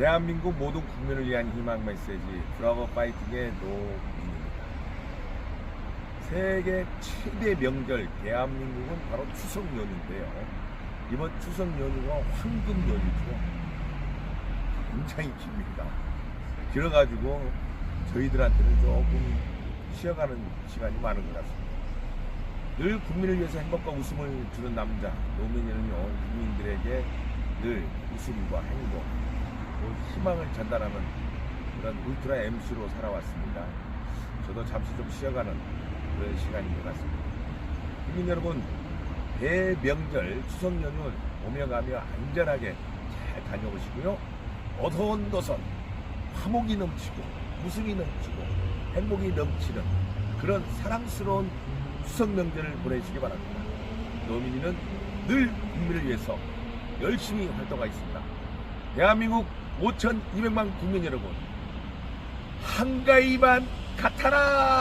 대한민국 모든 국민을 위한 희망 메시지 브라보 파이팅의 노입니다. 세계 최대 명절 대한민국은 바로 추석 연휴인데요. 이번 추석 연휴가 황금 연휴죠. 굉장히 깁니다. 길어가지고 저희들한테는 조금 쉬어가는 시간이 많은 것 같습니다. 늘 국민을 위해서 행복과 웃음을 주는 남자 노민이는요 국민들에게 늘 웃음과 행복 또 희망을 전달하는 그런 울트라 MC로 살아왔습니다. 저도 잠시 좀 쉬어가는 그런 시간인 것 같습니다. 국민 여러분 대명절 추석 연휴 오며 가며 안전하게 잘 다녀오시고요. 어두운 도선 화목이 넘치고 웃음이 넘치고 행복이 넘치는 그런 사랑스러운 추석 명절을 보내시기 바랍니다. 노민이는 늘 국민을 위해서 열심히 활동하겠습니다. 대한민국 5,200만 국민 여러분, 한가위만 같아라!